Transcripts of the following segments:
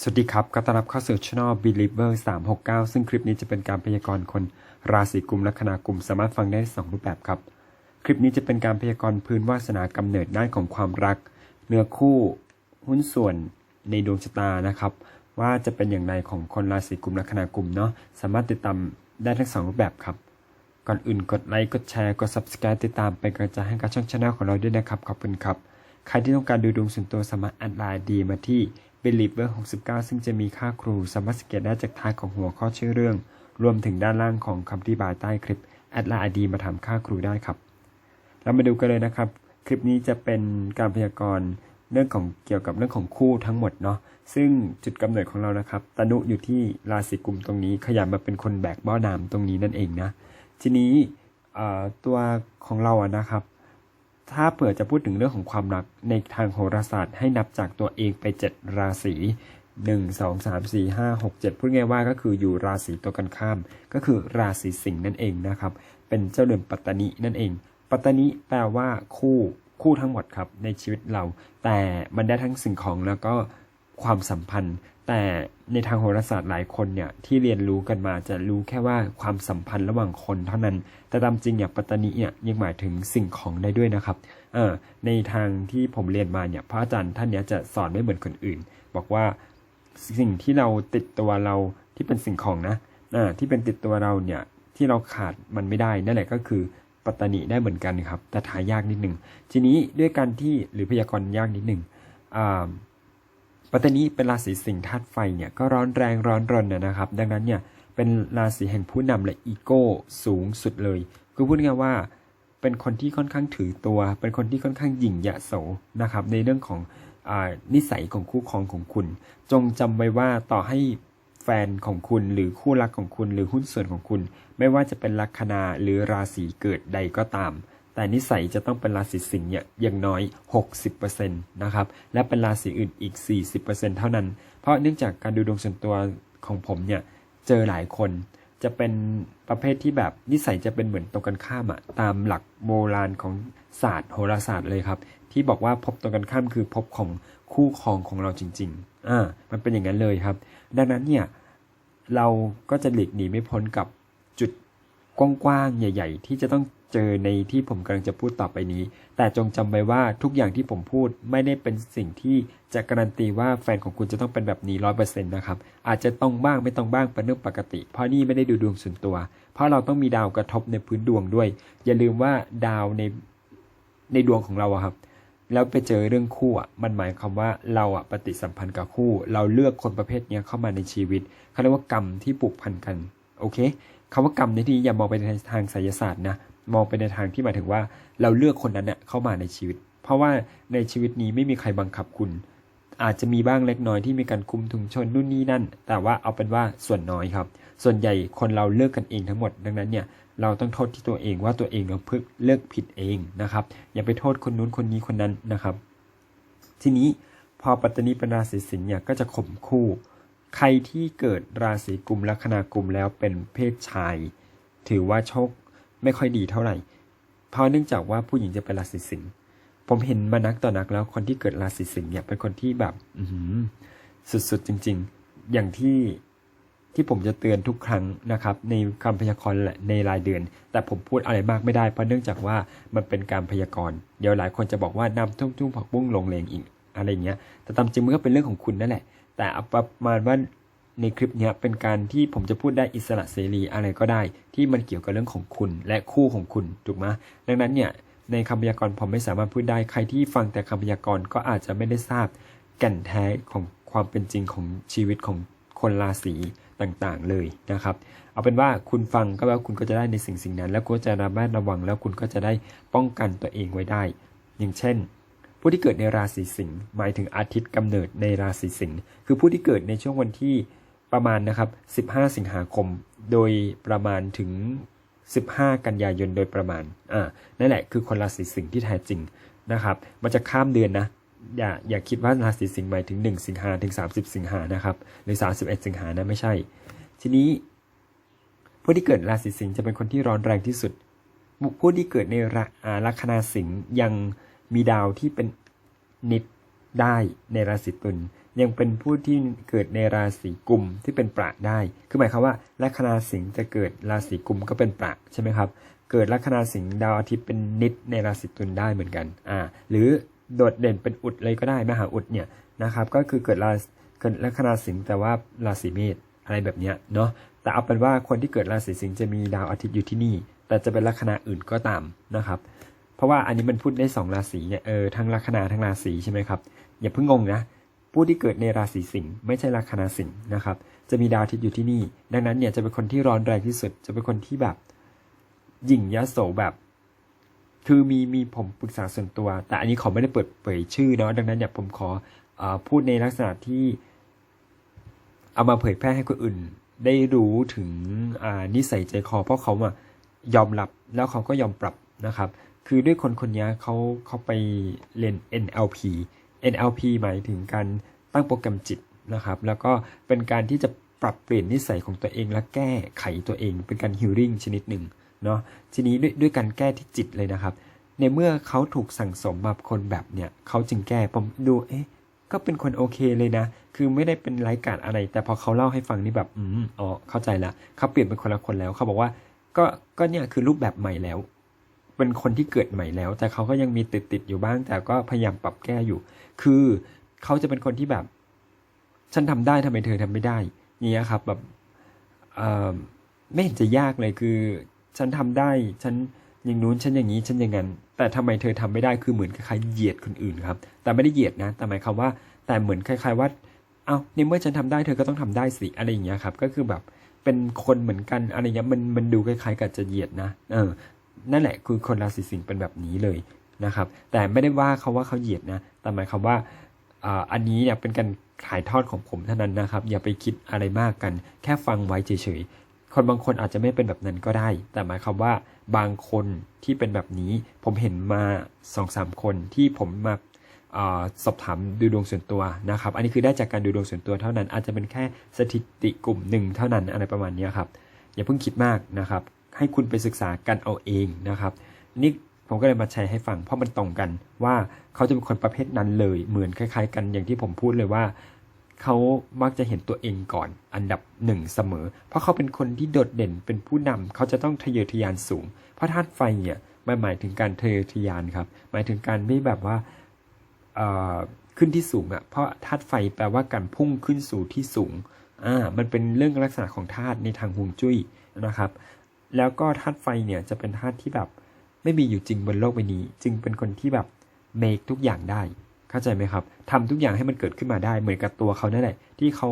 สวัสดีครับก็ต้อนรับเข้าสู่ช่อง Believer 369 ซึ่งคลิปนี้จะเป็นการพยากรณ์คนราศีกุมลัคนากุมสามารถฟังได้สองรูปแบบครับ คลิปนี้จะเป็นการพยากรณ์พื้นวาสนากำเนิดด้านของความรัก เนื้อคู่หุ้นส่วนในดวงชะตานะครับ ว่าจะเป็นอย่างไรของคนราศีกุมลัคนากุมเนาะสามารถติดตามได้ทั้งสองรูปแบบครับ ก่อนอื่นกดไลค์กดแชร์กด subscribe ติดตามเป็นกำลังใจให้กับช่องชาแนลของเราด้วยนะครับขอบคุณครับใครที่ต้องการดูดวงส่วนตัวสามารถแอดไลน์ดีมาที่ believer 69 ซึ่งจะมีค่าครู สามารถสเกตได้จากท้ายของหัวข้อชื่อเรื่อง รวมถึงด้านล่างของคำอธิบายใต้คลิปแอดไลน์ดีมาถามค่าครูได้ครับ เรามาดูกันเลยนะครับ คลิปนี้จะเป็นการพยากรณ์เรื่องของเกี่ยวกับเรื่องของคู่ทั้งหมดเนาะซึ่งจุดกำเนิดของเรานะครับตนุอยู่ที่ราศีกุมตรงนี้ ขยับมาเป็นคนแบกบ้าน้ำตรงนี้นั่นเองนะทีนี้ตัวของเราอะนะครับ ถ้าเผื่อจะพูดถึงเรื่องของความรักในทางโหราศาสตร์ให้นับจากตัวเองไปเจ็ดราศีหนึ่งสองสามสี่ห้าหกเจ็ดพูดง่ายๆว่าก็คืออยู่ราศีตัวกันข้าม ก็คือราศีสิงห์นั่นเองนะครับ เป็นเจ้าเรือนปัตตานีนั่นเอง ปัตตานีแปลว่าคู่คู่ทั้งหมดครับในชีวิตเรา แต่มันได้ทั้งสิ่งของแล้วก็ ความสัมพันธ์ แต่ในทางโหราศาสตร์หลายคนเนี่ยที่เรียนรู้กันมาจะรู้แค่ว่าความสัมพันธ์ระหว่างคนเท่านั้น แต่ตามจริงอย่างปัตตานิเนี่ยยังหมายถึงสิ่งของได้ด้วยนะครับเออในทางที่ผมเรียนมาเนี่ยพระอาจารย์ท่านเนี้ยจะสอนไม่เหมือนคนอื่น บอกว่าสิ่งที่เราติดตัวเราที่เป็นสิ่งของนะอ่าที่เป็นติดตัวเราเนี่ยที่เราขาดมันไม่ได้นั่นแหละก็คือปัตตานิได้เหมือนกันครับ แต่ทายากนิดหนึ่งทีนี้ด้วยการที่หรือพยากรณ์ยากนิดหนึ่งอ่า ปัตตานีเป็นราศีสิงห์ธาตุไฟเนี่ยก็ร้อนแรงร้อนรนนะครับ ดังนั้นเนี่ยเป็นราศีแห่งผู้นำและอีโก้สูงสุดเลยคือพูดง่ายๆว่าเป็นคนที่ค่อนข้างถือตัว เป็นคนที่ค่อนข้างหยิ่งยะโสนะครับในเรื่องของอนิสัยของคู่ครองของคุณ จงจำไว้ว่าต่อให้แฟนของคุณหรือคู่รักของคุณหรือหุ้นส่วนของคุณ ไม่ว่าจะเป็นลัคนาหรือราศีเกิดใดก็ตาม แต่นิสัยจะต้องเป็นราศีสิงห์เนี่ยอย่างน้อย 60%นะครับและเป็นราศีอื่นอีก 40%เท่านั้น เพราะเนื่องจากการดูดวงส่วนตัวของผมเนี่ยเจอหลายคนจะเป็นประเภทที่แบบนิสัยจะเป็นเหมือนตรงกันข้ามอะตามหลักโบราณของศาสตร์โหราศาสตร์เลยครับ ที่บอกว่าพบตรงกันข้ามคือพบของคู่ครองของเราจริง ๆ อ่า มันเป็นอย่างนั้นเลยครับ ดังนั้นเนี่ยเราก็จะหลีกหนีไม่พ้นกับจุดกว้างๆใหญ่ ๆ ที่จะต้อง เจอในที่ผมกำลังจะพูดต่อไปนี้ แต่จงจำไว้ว่าทุกอย่างที่ผมพูดไม่ได้เป็นสิ่งที่จะการันตีว่าแฟนของคุณจะต้องเป็นแบบนี้ร้อยเปอร์เซ็นต์นะครับ อาจจะต้องบ้างไม่ต้องบ้างเป็นเรื่องปกติ เพราะนี่ไม่ได้ดูดวงส่วนตัว เพราะเราต้องมีดาวกระทบในพื้นดวงด้วย อย่าลืมว่าดาวในในดวงของเราอะครับแล้วไปเจอเรื่องคู่อะมันหมายความว่าเราอะปฏิสัมพันธ์กับคู่ เราเลือกคนประเภทเนี้ยเข้ามาในชีวิตเขาเรียกว่ากรรมที่ผูกพันกัน โอเคคำว่ากรรมในที่นี้อย่ามองไปในทางไสยศาสตร์นะ มองไปในทางที่หมายถึงว่า เราเลือกคนนั้นเนี่ยเข้ามาในชีวิต เพราะว่าในชีวิตนี้ไม่มีใครบังคับคุณ อาจจะมีบ้างเล็กน้อยที่มีการคุมถุงชนนู่นนี่นั่น แต่ว่าเอาเป็นว่าส่วนน้อยครับ ส่วนใหญ่คนเราเลือกกันเองทั้งหมด ดังนั้นเนี่ยเราต้องโทษที่ตัวเองว่าตัวเองเราเพิ่งเลือกผิดเองนะครับ อย่าไปโทษคนนู้นคนนี้คนนั้นนะครับ ทีนี้พอปัตตนีปนราศีสิงห์เนี่ยก็จะข่มคู่ ใครที่เกิดราศีกุมลัคนากุมแล้วเป็นเพศชาย ถือว่าโชค ไม่ค่อยดีเท่าไหร่ เพราะเนื่องจากว่าผู้หญิงจะเป็นราศีสิงห์ผมเห็นมานักต่อนักแล้วคนที่เกิดราศีสิงห์เนี่ยเป็นคนที่แบบ อืสุดๆจริง ๆ อย่างที่ที่ผมจะเตือนทุกครั้งนะครับ ในคำพยากรณ์ในรายเดือน แต่ผมพูดอะไรมากไม่ได้เพราะเนื่องจากว่ามันเป็นการพยากรณ์เดี๋ยวหลายคนจะบอกว่าน้ำทุ่งทุ่งผักบุ้งลงเลงอีกอะไรเงี้ย แต่ตามจริงมันก็เป็นเรื่องของคุณนั่นแหละ แต่อาประมาณว่า ในคลิปนี้เป็นการที่ผมจะพูดได้อิสระเสรีอะไรก็ได้ ที่มันเกี่ยวกับเรื่องของคุณและคู่ของคุณถูกไหมดังนั้นเนี่ยในคำพยากรณ์ผมไม่สามารถพูดได้ใครที่ฟังแต่คำพยากรณ์ก็อาจจะไม่ได้ทราบแก่นแท้ของความเป็นจริงของชีวิตของคนราศีต่างๆเลยนะครับ เอาเป็นว่าคุณฟังก็แล้วคุณก็จะได้ในสิ่งสิ่งนั้น แล้วก็จะระมัดระวังแล้วคุณก็จะได้ป้องกันตัวเองไว้ได้ อย่างเช่น ผู้ที่เกิดในราศีสิงห์หมายถึงอาทิตย์กำเนิดในราศีสิงห์คือผู้ที่เกิดในช่วงวันที่ ประมาณนะครับ 15 สิงหาคม โดยประมาณถึง 15 กันยายนโดยประมาณ อ่า นั่นแหละคือคนราศีสิงห์ที่แท้จริงนะครับ มันจะข้ามเดือนนะ อย่าอย่าคิดว่าราศีสิงห์หมายถึง 1 สิงหาถึง 30 สิงหานะครับหรือ 31 สิงหานะไม่ใช่ ทีนี้ผู้ที่เกิดราศีสิงห์จะเป็นคนที่ร้อนแรงที่สุด ผู้ที่เกิดในราลัคนาสิงห์ยังมีดาวที่เป็นนิดได้ในราศีตุล ยังเป็นผู้ที่เกิดในราศีกุมที่เป็นประได้ คือหมายความว่าลัคนาสิงห์จะเกิดราศีกุมก็เป็นประใช่ไหมครับ เกิดลัคนาสิงห์ดาวอาทิตย์เป็นนิดในราศีตุลได้เหมือนกัน อ่า หรือโดดเด่นเป็นอุดเลยก็ได้มหาอุดเนี่ยนะครับ ก็คือเกิดราเกิดลัคนาสิงห์แต่ว่าราศีเมษอะไรแบบเนี้ยเนาะ แต่เอาเป็นว่าคนที่เกิดราศีสิงห์จะมีดาวอาทิตย์อยู่ที่นี่ แต่จะเป็นลัคนาอื่นก็ตามนะครับ เพราะว่าอันนี้มันพูดได้สองราศีเนี่ย เออ ทั้งลัคนาทั้งราศีใช่ไหมครับ อย่าเพิ่งงงนะ ผู้ที่เกิดในราศีสิงห์ไม่ใช่ลัคนาสิงห์นะครับจะมีดาวอาทิตย์อยู่ที่นี่ ดังนั้นเนี่ยจะเป็นคนที่ร้อนแรงที่สุด จะเป็นคนที่แบบหยิ่งยโสแบบ คือมีมีผมปรึกษาส่วนตัว แต่อันนี้เขอไม่ได้เปิดเผยชื่อเนาะดังนั้นเนี่ยผมขออพูดในลักษณะที่เอามาเผยแพร่ให้คนอื่น ได้รู้ถึงนิสัยใจคอ เพราะเขาอะยอมรับแล้วเขาก็ยอมปรับนะครับ คือด้วยคนคนนี้เขาเขาไปเรียน NLP NLP หมายถึงการตั้งโปรแกรมจิตนะครับ แล้วก็เป็นการที่จะปรับเปลี่ยนนิสัยของตัวเองและแก้ไขตัวเอง เป็นการฮิลลิ่งชนิดหนึ่งเนาะทีนี้ด้วยด้วยการแก้ที่จิตเลยนะครับ ในเมื่อเขาถูกสั่งสมมาคนแบบเนี้ยเขาจึงแก้ผมดูเอ๊ะก็เป็นคนโอเคเลยนะ คือไม่ได้เป็นไร้กาดอะไร แต่พอเขาเล่าให้ฟังนี่แบบ อืม อ๋อ เข้าใจละ เขาเปลี่ยนเป็นคนละคนแล้ว เขาบอกว่า ก็ ก็เนี่ยคือรูปแบบใหม่แล้ว เป็นคนที่เกิดใหม่แล้ว แต่เขาก็ยังมีติดติดๆอยู่บ้าง แต่ก็พยายามปรับแก้อยู่ คือเขาจะเป็นคนที่แบบ ฉันทำได้ทำไมเธอทำไม่ได้เนี้ยครับ แบบไม่เห็นจะยากเลยคือ ฉันทำได้ ฉันอย่างนู้นฉันอย่างนี้ฉันอย่างนั้น แต่ทำไมเธอทำไม่ได้คือเหมือนคล้ายๆเหยียดคนอื่นครับ แต่ไม่ได้เหยียดนะ แต่หมายความว่า แต่เหมือนคล้าย ๆ ว่าเอาในเมื่อฉันทำได้เธอก็ต้องทำได้สิอะไรอย่างเงี้ยครับ ก็คือแบบเป็นคนเหมือนกันอะไรเงี้ยมันมันดูคล้ายๆ กับจะเหยียดนะ เออ นั่นแหละคือคนราศีสิงห์เป็นแบบนี้เลยนะครับ แต่ไม่ได้ว่าเขาว่าเขาเหยียดนะ แต่หมายความว่าอันนี้เนี่ยเป็นการถ่ายทอดของผมเท่านั้นนะครับ อย่าไปคิดอะไรมากกัน แค่ฟังไว้เฉยๆ คนบางคนอาจจะไม่เป็นแบบนั้นก็ได้ แต่หมายความว่าบางคนที่เป็นแบบนี้ ผมเห็นมาสองสามคนที่ผมมาอสอบถามดูดวงส่วนตัวนะครับ อันนี้คือได้จากการดูดวงส่วนตัวเท่านั้น อาจจะเป็นแค่สถิติกลุ่มหนึ่งเท่านั้นอะไรประมาณนี้ครับ อย่าเพิ่งคิดมากนะครับ ให้คุณไปศึกษากันเอาเองนะครับ นี่ผมก็เลยมาแชร์ให้ฟังเพราะมันตรงกันว่าเขาจะเป็นคนประเภทนั้นเลย เหมือนคล้าย ๆ กันอย่างที่ผมพูดเลยว่าเขามักจะเห็นตัวเองก่อนอันดับหนึ่งเสมอ เพราะเขาเป็นคนที่โดดเด่นเป็นผู้นำเขาจะต้องทะเยอทะยานสูง เพราะธาตุไฟเนี่ยมันหมายถึงการทะเยอทะยานครับ หมายถึงการไม่แบบว่าขึ้นที่สูงอะ่ะ เพราะธาตุไฟแปลว่าการพุ่งขึ้นสู่ที่สูง อ่า มันเป็นเรื่องลักษณะของธาตุในทางฮวงจุ้ยนะครับ แล้วก็ธาตุไฟเนี่ยจะเป็นธาตุที่แบบไม่มีอยู่จริงบนโลกใบนี้ จึงเป็นคนที่แบบเมคทุกอย่างได้ เข้าใจไหมครับทำทุกอย่างให้มันเกิดขึ้นมาได้ เหมือนกับตัวเขานั่นแหละที่เขา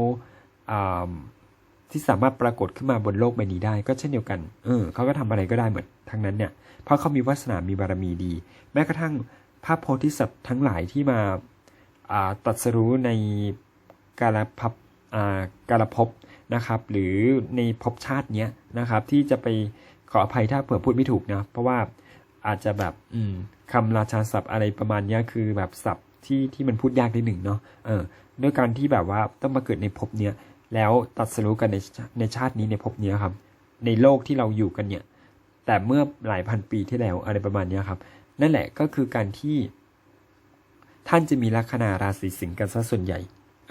ที่สามารถปรากฏขึ้นมาบนโลกใบนี้ได้ ก็เช่นเดียวกัน เออเขาก็ทำอะไรก็ได้เหมือนทั้งนั้นเนี่ย เพราะเขามีวาสนา มีบารมีดี แม้กระทั่งพระโพธิสัตว์ทั้งหลายที่มาตรัสรู้ในกาลภพ กาลภพนะครับ หรือในภพชาติเนี้ยนะครับ ที่จะไปขออภัยถ้าเผื่อพูดไม่ถูกนะเพราะว่าอาจจะแบบอืมคำราชาศัพท์อะไรประมาณเนี้ยคือแบบศัพท์ที่ที่มันพูดยากนิดหนึ่งเนาะเออด้วยการที่แบบว่าต้องมาเกิดในภพเนี้ยแล้วตรัสรู้กันในในชาตินี้ในภพเนี้ยครับ ในโลกที่เราอยู่กันเนี่ย แต่เมื่อหลายพันปีที่แล้วอะไรประมาณเนี้ยครับ นั่นแหละก็คือการที่ ท่านจะมีลัคนาราศีสิงห์กันซะส่วนใหญ่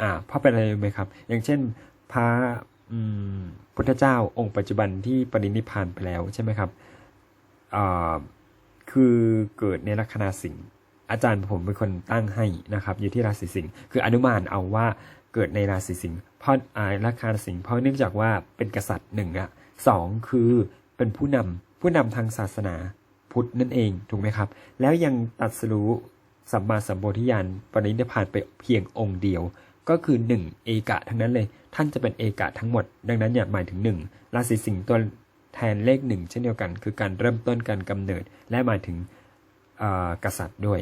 อ่าเพราะเป็นอะไรไหมครับ อย่างเช่นพระพุทธเจ้าองค์ปัจจุบันที่ปรินิพพานไปแล้วใช่ไหมครับอ่าคือเกิดในลัคนาสิงห์อาจารย์ผมเป็นคนตั้งให้นะครับ อยู่ที่ราศีสิงห์คืออนุมานเอาว่าเกิดในราศีสิงห์เพราะอ่าลัคนาสิงห์เพราะเนื่องจากว่าเป็นกษัตริย์หนึ่งอะสองคือเป็นผู้นำผู้นำทางศาสนาพุทธนั่นเองถูกไหมครับ แล้วยังตรัสรู้สัมมาสัมโพธิญาณปรินิพพานไปเพียงองค์เดียว ก็คือหนึ่งเอกะทั้งนั้นเลย ท่านจะเป็นเอกะทั้งหมด ดังนั้นอย่าหมายถึงหนึ่งราศีสิงห์ตัวแทนเลขหนึ่งเช่นเดียวกัน คือการเริ่มต้นการกำเนิด และหมายถึงกษัตริย์ด้วย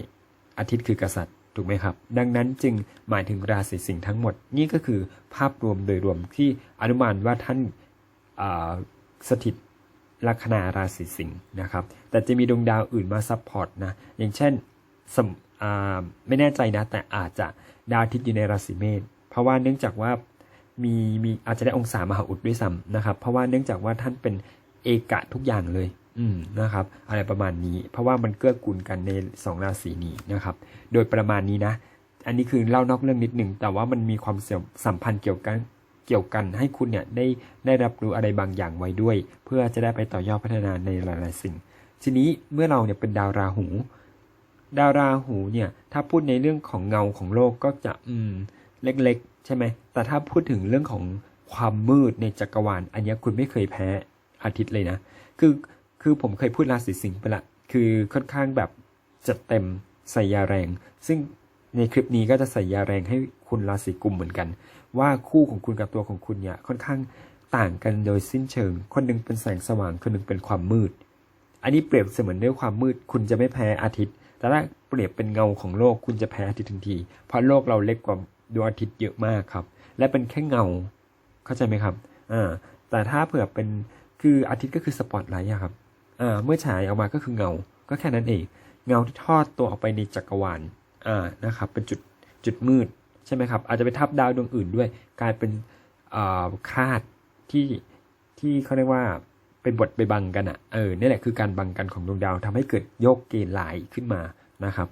อาทิตย์คือกษัตริย์ถูกไหมครับ ดังนั้นจึงหมายถึงราศีสิงห์ทั้งหมด นี่ก็คือภาพรวมโดยรวมที่อนุมานว่าท่านสถิตลัคนาราศีสิงห์นะครับ แต่จะมีดวงดาวอื่นมาซับพอร์ตนะ อย่างเช่นไม่แน่ใจนะ แต่อาจจะ ดาวอาทิตย์อยู่ในราศีเมษเพราะว่าเนื่องจากว่ามีมีอาจจะได้องศามหาอุดด้วยซ้ำนะครับ เพราะว่าเนื่องจากว่าท่านเป็นเอกะทุกอย่างเลย อืมนะครับ อะไรประมาณนี้ เพราะว่ามันเกื้อกูลกันในสองราศีนี้นะครับ โดยประมาณนี้นะ อันนี้คือเล่านอกเรื่องนิดหนึ่งแต่ว่ามันมีความเสี่ยมสัมพันธ์เกี่ยวกันเกี่ยวกันให้คุณเนี่ยได้ได้รับรู้อะไรบางอย่างไว้ด้วย เพื่อจะได้ไปต่อยอดพัฒนาในหลาย ๆ สิ่ง ทีนี้เมื่อเราเนี่ยเป็นดาวราหู ดาวราหูเนี่ย ถ้าพูดในเรื่องของเงาของโลกก็จะอืมเล็กๆ ใช่ไหม แต่ถ้าพูดถึงเรื่องของความมืดในจักรวาล อันนี้คุณไม่เคยแพ้อาทิตย์เลยนะ คือคือผมเคยพูดราศีสิงห์ไปละคือค่อนข้างแบบจัดเต็มใส่ยาแรง ซึ่งในคลิปนี้ก็จะใส่ยาแรงให้คุณราศีกุมเหมือนกัน ว่าคู่ของคุณกับตัวของคุณเนี่ยค่อนข้างต่างกันโดยสิ้นเชิง คนหนึงเป็นแสงสว่าง คนหนึงเป็นความมืด อันนี้เปรียบเสมือนด้วยความมืด คุณจะไม่แพ้อาทิตย์ แต่ถ้าเปรียบเป็นเงาของโลกคุณจะแพ้อาทิตย์ทันที เพราะโลกเราเล็กกว่าดวงอาทิตย์เยอะมากครับ และเป็นแค่เงา เข้าใจไหมครับ อ่า แต่ถ้าเผื่อเป็น คืออาทิตย์ก็คือสปอตไลท์ครับ อ่า เมื่อฉายออกมาก็คือเงา ก็แค่นั้นเอง เงาที่ทอดตัวออกไปในจักรวาล อ่า นะครับ เป็นจุด จุดมืด ใช่ไหมครับ อาจจะไปทับดาวดวงอื่นด้วย กลายเป็น อ่า คาดที่ ที่เขาเรียกว่า ไปบดไปบังกันอะ่ะเออนี่แหละคือการบังกันของดวงดาวทำให้เกิดโยกเกณฑ์ลายขึ้นมานะครับ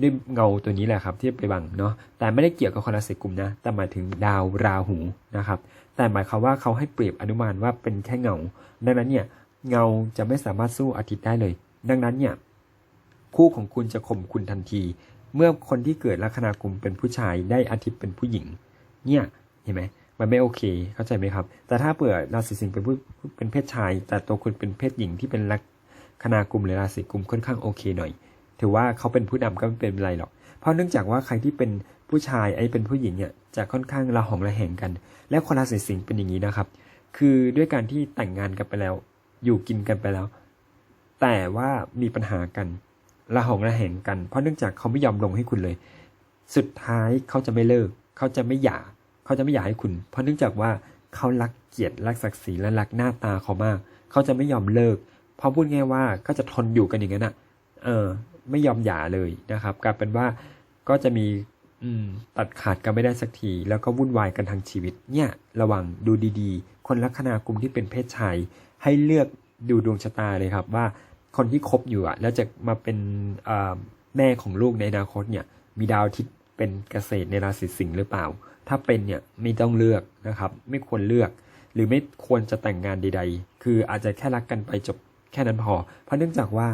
ด้วยเงาตัวนี้แหละครับที่ไปบังเนาะแต่ไม่ได้เกี่ยวกับคนราศีกุมนะ แต่หมายถึงดาวราหูนะครับ แต่หมายความว่าเขาให้เปรียบอนุมานว่าเป็นแค่เงา ดังนั้นเนี่ยเงาจะไม่สามารถสู้อาทิตย์ได้เลย ดังนั้นเนี่ยคู่ของคุณจะข่มคุณทันที เมื่อคนที่เกิดลัคนากุมเป็นผู้ชายได้อาทิตย์เป็นผู้หญิง เนี่ยเห็นไหม มันไม่โอเค เข้าใจไหมครับ แต่ถ้าเผื่อราศีสิงห์เป็นผู้เป็นเพศชาย แต่ตัวคุณเป็นเพศหญิงที่เป็นลักคนากุมหรือราศีกุมค่อนข้างโอเคหน่อย ถือว่าเขาเป็นผู้นำก็ไม่เป็นไรหรอก เพราะเนื่องจากว่าใครที่เป็นผู้ชายไอ้เป็นผู้หญิงเนี่ยจะค่อนข้างระหองระแหงกัน และคนราศีสิงห์เป็นอย่างนี้นะครับ คือด้วยการที่แต่งงานกันไปแล้ว อยู่กินกันไปแล้ว แต่ว่ามีปัญหากันระหองระแหงกัน เพราะเนื่องจากเขาไม่ยอมลงให้คุณเลย สุดท้ายเขาจะไม่เลิก เขาจะไม่หย่า เขาจะไม่หย่าให้คุณ เพราะเนื่องจากว่าเขารักเกียรติรักศักดิ์ศรีและรักหน้าตาเขามาก เขาจะไม่ยอมเลิก เพราะพูดง่ายว่าก็จะทนอยู่กันอย่างนั้นอะ เออ ไม่ยอมหย่าเลยนะครับกลายเป็นว่าก็จะมีอืมตัดขาดกันไม่ได้สักที แล้วก็วุ่นวายกันทางชีวิต เนี่ย ระวังดูดีๆ คนลัคนากลุ่มที่เป็นเพศชายให้เลือกดูดวงชะตาเลยครับว่าคนที่คบอยู่อะ แล้วจะมาเป็นแม่ของลูกในอนาคตเนี่ย มีดาวอาทิตย์เป็นเกษตรในราศีสิงห์หรือเปล่า ถ้าเป็นเนี่ยไม่ต้องเลือกนะครับ ไม่ควรเลือก หรือไม่ควรจะแต่งงานใด ๆ คืออาจจะแค่รักกันไปจบแค่นั้นพอ เพราะเนื่องจากว่า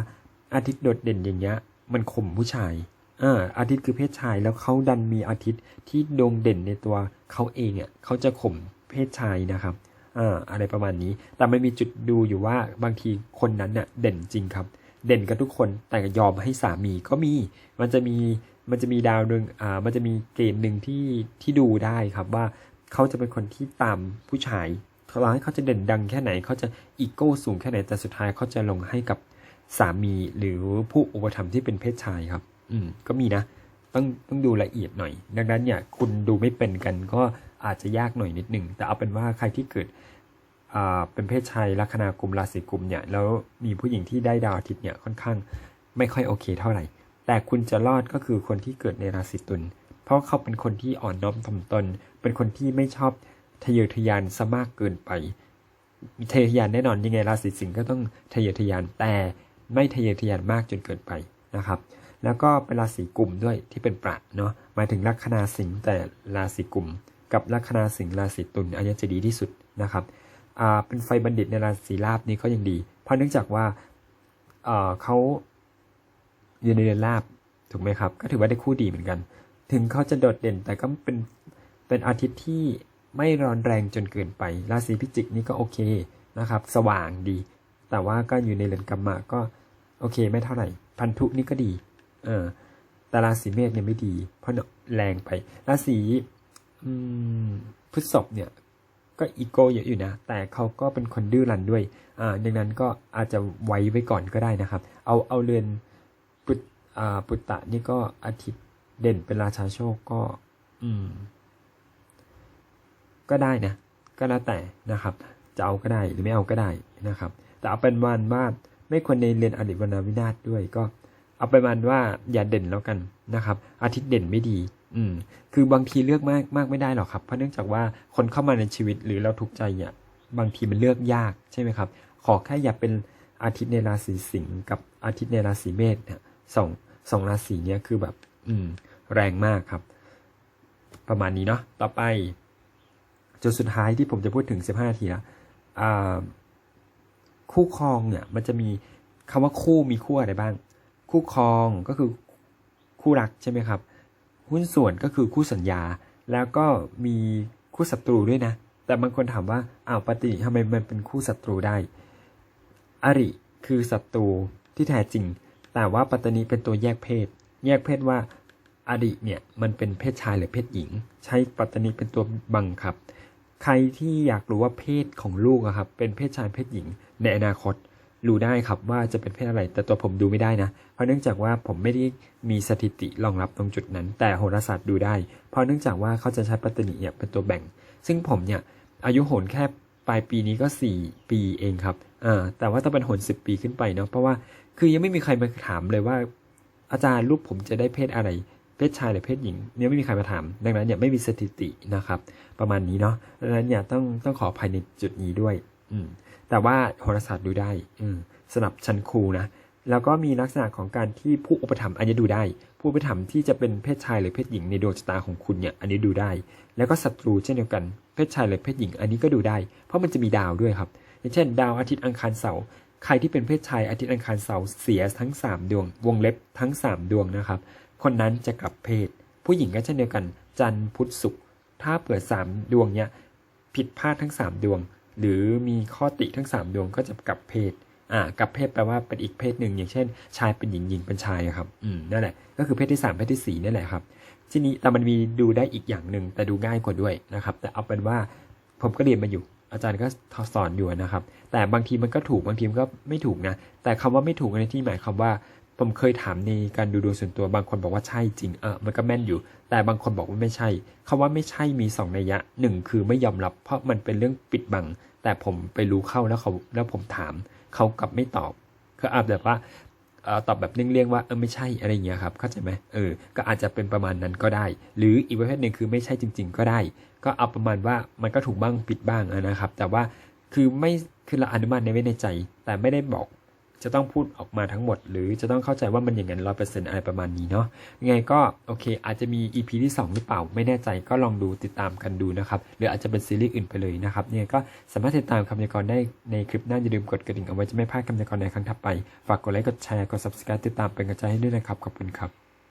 อาทิตย์โดดเด่นอย่างเงี้ยมันข่มผู้ชายอ่าอาทิตย์คือเพศชายแล้วเขาดันมีอาทิตย์ที่โด่งเด่นในตัวเขาเองอะเขาจะข่มเพศชายนะครับอ่าอะไรประมาณนี้ แต่มันมีจุดดูอยู่ว่าบางทีคนนั้นน่ะเด่นจริงครับ เด่นกันทุกคนแต่ยอมให้สามีก็มี มันจะมี มันจะมีดาวหนึ่งอ่า มันจะมีเกณฑ์หนึ่งที่ที่ดูได้ครับว่าเขาจะเป็นคนที่ตามผู้ชายต่อให้เขาจะเด่นดังแค่ไหน เขาจะอีโก้สูงแค่ไหน แต่สุดท้ายเขาจะลงให้กับสามีหรือผู้อุปถัมภ์ที่เป็นเพศชายครับ อืม ก็มีนะ ต้องต้องดูละเอียดหน่อย ดังนั้นเนี่ย คุณดูไม่เป็นกันก็อาจจะยากหน่อยนิดหนึ่ง แต่เอาเป็นว่าใครที่เกิดอ่าเป็นเพศชายลัคนากุมราศีกุมเนี่ย แล้วมีผู้หญิงที่ได้ดาวอาทิตย์เนี่ยค่อนข้างไม่ค่อยโอเคเท่าไหร่ แต่คุณจะรอดก็คือคนที่เกิดในราศีตุล เพราะเขาเป็นคนที่อ่อนน้อมถ่อมตน เป็นคนที่ไม่ชอบทะเยอทะยานซะมากเกินไปทะเยอทะยานแน่นอนยังไงราศีสิงห์ก็ต้องทะเยอทะยานแต่ไม่ทะเยอทะยานมากจนเกินไปนะครับ แล้วก็เป็นราศีกลุ่มด้วยที่เป็นประเนาะหมายถึงลัคนาสิงห์แต่ราศีกลุ่ม กับลัคนาสิงห์ราศีตุลอันนี้จะดีที่สุดนะครับเป็นไฟบัณฑิตในราศีลาบนี้ก็ยังดี เพราะเนื่องจากว่าเขา อยู่ในเดือนลาบถูกไหมครับ ก็ถือว่าได้คู่ดีเหมือนกัน ถึงเขาจะโดดเด่นแต่ก็เป็นเป็นอาทิตย์ที่ไม่ร้อนแรงจนเกินไป ราศีพิจิกนี่ก็โอเคนะครับ สว่างดี แต่ว่าก็อยู่ในเรือนกรรมะก็โอเคไม่เท่าไหร่ พันธุนี่ก็ดีเออแต่ราศีเมษเนี่ยไม่ดี เพราะแรงไป ราศีพฤษภเนี่ย ก็อีโก้เยอะอยู่นะ แต่เขาก็เป็นคนดื้อรั้นด้วย อ่าดังนั้นก็อาจจะไว้ไว้ก่อนก็ได้นะครับ เอาเอาเรือน อ่าปุตตะนี่ก็อาทิตย์เด่นเป็นราชาโชคก็ อืม ก็ได้นะก็แล้วแต่นะครับ จะเอาก็ได้หรือไม่เอาก็ได้นะครับ แต่เอาเป็นวันว่าไม่ควรในเรียนอดีตวนาวินาศด้วยก็ เอาไปมันว่าอย่าเด่นแล้วกันนะครับ อาทิตย์เด่นไม่ดี อืม คือบางทีเลือกมากมากไม่ได้หรอกครับ เพราะเนื่องจากว่าคนเข้ามาในชีวิตหรือเราถูกใจเนี่ยบางทีมันเลือกยากใช่ไหมครับ ขอแค่อย่าเป็นอาทิตย์ในราศีสิงห์กับอาทิตย์ในราศีเมษเนี่ยสอง สองราศีเนี้ยคือแบบ อืม แรงมากครับ ประมาณนี้เนาะต่อไปจุดสุดท้ายที่ผมจะพูดถึง 15นาทีละคู่ครองเนี่ย มันจะมีคำว่าคู่มีคู่อะไรบ้าง คู่ครองก็คือคู่รักใช่ไหมครับ หุ้นส่วนก็คือคู่สัญญา แล้วก็มีคู่ศัตรูด้วยนะ แต่บางคนถามว่าอ้าวปฏิทำไมมันเป็นคู่ศัตรูได้ อริคือศัตรูที่แท้จริง แต่ว่าปัตตานีเป็นตัวแยกเพศ แยกเพศว่าอริเนี่ยมันเป็นเพศชายหรือเพศหญิง ใช้ปัตตานีเป็นตัวบังคับ ใครที่อยากรู้ว่าเพศของลูกอะครับเป็นเพศชายเพศหญิง ในอนาคตรู้ได้ครับว่าจะเป็นเพศอะไร แต่ตัวผมดูไม่ได้นะ เพราะเนื่องจากว่าผมไม่ได้มีสถิติรองรับตรงจุดนั้น แต่โหราศาสตร์ดูได้ เพราะเนื่องจากว่าเขาจะใช้ปัตตนีเนี่ยเป็นตัวแบ่ง ซึ่งผมเนี่ยอายุโหนแค่ปลายปีนี้ก็ 4 ปีเองครับ อ่า แต่ว่าต้องเป็นโหน10 ปีขึ้นไปเนาะ เพราะว่า คือยังไม่มีใครมาถามเลยว่า อาจารย์ลูกผมจะได้เพศอะไร เพศชายหรือเพศหญิงเนี่ยไม่มีใครมาถาม ดังนั้นเนี่ยไม่มีสถิตินะครับ ประมาณนี้เนาะดังนั้นเนี่ยต้องต้องขออภัยในจุดนี้ด้วย อืม แต่ว่าโหราศาสตร์ดูได้ อืมสนับชั้นครูนะแล้วก็มีลักษณะของการที่ผู้อุปถัมภ์อันนี้ดูได้ ผู้อุปถัมภ์ที่จะเป็นเพศชายหรือเพศหญิงในดวงชะตาของคุณเนี่ยอันนี้ดูได้ แล้วก็ศัตรูเช่นเดียวกันเพศชายหรือเพศหญิง อันนี้ก็ดูได้ เพราะมันจะมีดาวด้วยครับอย่างเช่น ดาวอาทิตย์อังคารเสาร์ ใครที่เป็นเพศชายอาทิตย์อังคารเสาร์เสียทั้ง 3 ดวง วงเล็บทั้ง 3 ดวงนะครับ คนนั้นจะกลับเพศ ผู้หญิงก็เช่นเดียวกัน จันทร์พุธศุกร์ถ้าเปิด 3 ดวงเนี้ยผิดพลาดทั้ง 3 ดวง หรือมีข้อติทั้ง 3 ดวงก็จะกลับเพศอ่ากลับเพศแปลว่าเป็นอีกเพศหนึ่งอย่างเช่น ชายเป็นหญิงหญิงเป็นชายครับอืมนั่นแหละก็คือเพศที่ 3 เพศที่ 4 นั่นแหละครับ ทีนี้แต่มันมีดูได้อีกอย่างหนึ่งแต่ดูง่ายกว่าด้วยนะครับ แต่เอาเป็นว่าผมก็เรียนมาอยู่ อาจารย์ก็สอนอยู่นะครับ แต่บางทีมันก็ถูกบางทีมันก็ไม่ถูกนะ แต่คำว่าไม่ถูกในที่หมายความว่า ผมเคยถามในการดูดวงส่วนตัวบางคนบอกว่าใช่จริงเออมันก็แม่นอยู่ แต่บางคนบอกว่าไม่ใช่คำว่าไม่ใช่มีสองนัยยะหนึ่งคือไม่ยอมรับ เพราะมันเป็นเรื่องปิดบัง แต่ผมไปรู้เข้าแล้วเขาแล้วผมถาม เขากลับไม่ตอบก็อาจแบบว่า ตอบแบบเลี่ยงๆว่าเออไม่ใช่อะไรอย่างเงี้ยครับเข้าใจไหมเออก็อาจจะเป็นประมาณนั้นก็ได้ หรืออีกประเภทหนึ่งคือไม่ใช่จริง ๆ ก็ได้ ก็เอาประมาณว่ามันก็ถูกบ้างผิดบ้างนะครับ แต่ว่าคือไม่คือเราอนุมานในไว้ในใจ แต่ไม่ได้บอก จะต้องพูดออกมาทั้งหมด หรือจะต้องเข้าใจว่ามันอย่างนั้นร้อยเปอร์เซ็นต์อะไรประมาณนี้เนาะยังไงก็โอเค อาจจะมี EP ที่ 2 หรือเปล่าไม่แน่ใจก็ลองดูติดตามกันดูนะครับหรืออาจจะเป็นซีรีส์อื่นไปเลยนะครับยังไงก็สามารถติดตามคำพยากรณ์ได้ในคลิปหน้าอย่าลืมกดกระดิ่งเอาไว้จะไม่พลาดคำพยากรณ์ในครั้งถัดไปฝากกดไลค์กดแชร์กด subscribe ติดตามเป็นกำลังใจให้ด้วยนะครับขอบคุณครับ